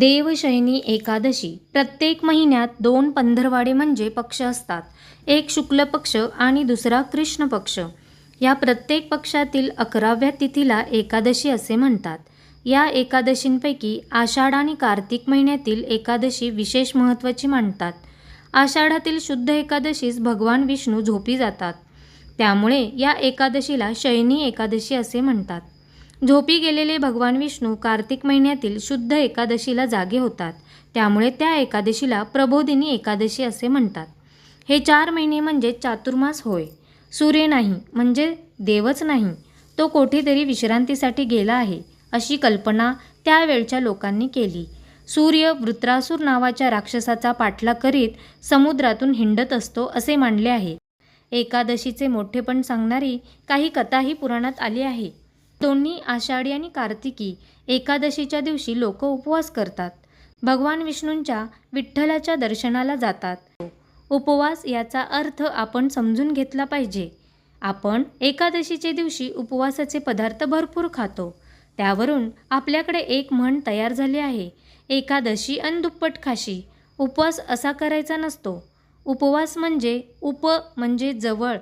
देवशयनी एकादशी. प्रत्येक महिन्यात दोन पंधरवाडे म्हणजे पक्ष असतात. एक शुक्ल पक्ष आणि दुसरा कृष्ण पक्ष. या प्रत्येक पक्षातील अकराव्या तिथीला एकादशी असे म्हणतात. या एकादशींपैकी आषाढ आणि कार्तिक महिन्यातील एकादशी विशेष महत्त्वाची मानतात. आषाढातील शुद्ध एकादशीस भगवान विष्णू झोपी जातात. त्यामुळे या एकादशीला शयनी एकादशी असे म्हणतात. झोपी गेलेले भगवान विष्णू कार्तिक महिन्यातील शुद्ध एकादशीला जागे होतात. त्यामुळे त्या एकादशीला प्रबोधिनी एकादशी असे म्हणतात. हे चार महिने म्हणजे चातुर्मास होय. सूर्य नाही म्हणजे देवच नाही. तो कोठेतरी विश्रांतीसाठी गेला आहे अशी कल्पना त्यावेळच्या लोकांनी केली. सूर्य वृत्रासूर नावाच्या राक्षसाचा पाठलाग करीत समुद्रातून हिंडत असतो असे मानले आहे. एकादशीचे मोठेपण सांगणारी काही कथाही पुराणात आली आहे. दोन्ही आषाढी आणि कार्तिकी एकादशीच्या दिवशी लोक उपवास करतात. भगवान विष्णूंच्या विठ्ठलाच्या दर्शनाला जातात. उपवास याचा अर्थ आपण समजून घेतला पाहिजे. आपण एकादशीच्या दिवशी उपवासाचे पदार्थ भरपूर खातो. त्यावरून आपल्याकडे एक म्हण तयार झाली आहे. एकादशी अन दुप्पट खाशी. उपवास असा करायचा नसतो. उपवास म्हणजे उप म्हणजे जवळ.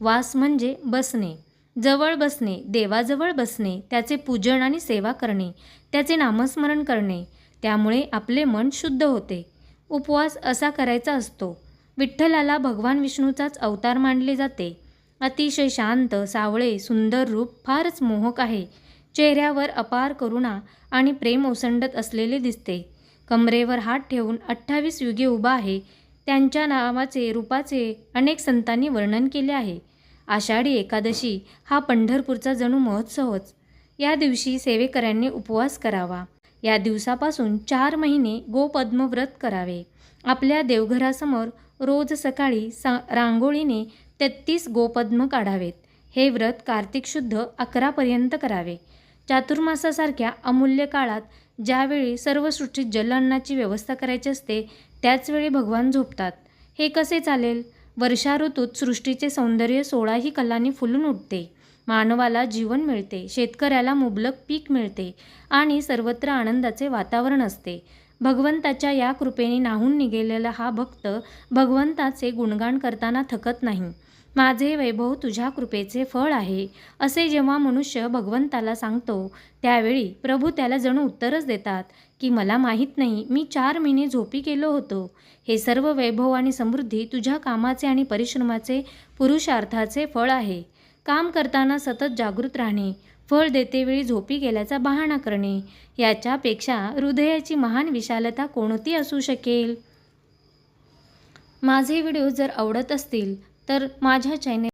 वास म्हणजे बसणे. जवळ बसणे देवाजवळ बसणे त्याचे पूजन आणि सेवा करणे त्याचे नामस्मरण करणे त्यामुळे आपले मन शुद्ध होते. उपवास असा करायचा असतो. विठ्ठलाला भगवान विष्णूचाच अवतार मानले जाते. अतिशय शांत सावळे सुंदर रूप फारच मोहक आहे. चेहऱ्यावर अपार करुणा आणि प्रेम ओसंडत असलेले दिसते. कमरेवर हात ठेवून अठ्ठावीस युगे उभा आहे. त्यांच्या नावाचे रूपाचे अनेक संतांनी वर्णन केले आहे. आषाढी एकादशी हा पंढरपूरचा जणू महोत्सवच या दिवशी सेवेकऱ्यांनी उपवास करावा. या दिवसापासून चार महिने गोपद्मव्रत करावे. आपल्या देवघरासमोर रोज सकाळी सा रांगोळीने तेहतीस गोपद्म काढावेत. हे व्रत कार्तिक शुद्ध अकरापर्यंत करावे. चातुर्मासासारख्या अमूल्य काळात ज्यावेळी सर्व सृष्टीत जलअन्नाची व्यवस्था करायची असते त्याचवेळी भगवान झोपतात. हे कसे चालेल? वर्षा ऋतूत सृष्टीचे सौंदर्य सोळाही कलांनी फुलून उठते. मानवाला जीवन मिळते शेतकऱ्याला मुबलक पीक मिळते आणि सर्वत्र आनंदाचे वातावरण असते. भगवंताच्या या कृपेने नाहून निघालेला हा भक्त भगवंताचे गुणगान करताना थकत नाही. माझे वैभव तुझ्या कृपेचे फळ आहे असे जेव्हा मनुष्य भगवंताला सांगतो त्यावेळी प्रभू त्याला जणू उत्तरच देतात की मला माहीत नाही मी चार महिने झोपी गेलो होतो. हे सर्व वैभव आणि समृद्धी तुझ्या कामाचे आणि परिश्रमाचे पुरुषार्थाचे फळ आहे. काम करताना सतत जागृत राहणे फळ देतेवेळी झोपी गेल्याचा बहाणा करणे याच्यापेक्षा हृदयाची महान विशालता कोणती असू शकेल? माझे व्हिडिओ जर आवडत असतील तर माझ्या चॅनेल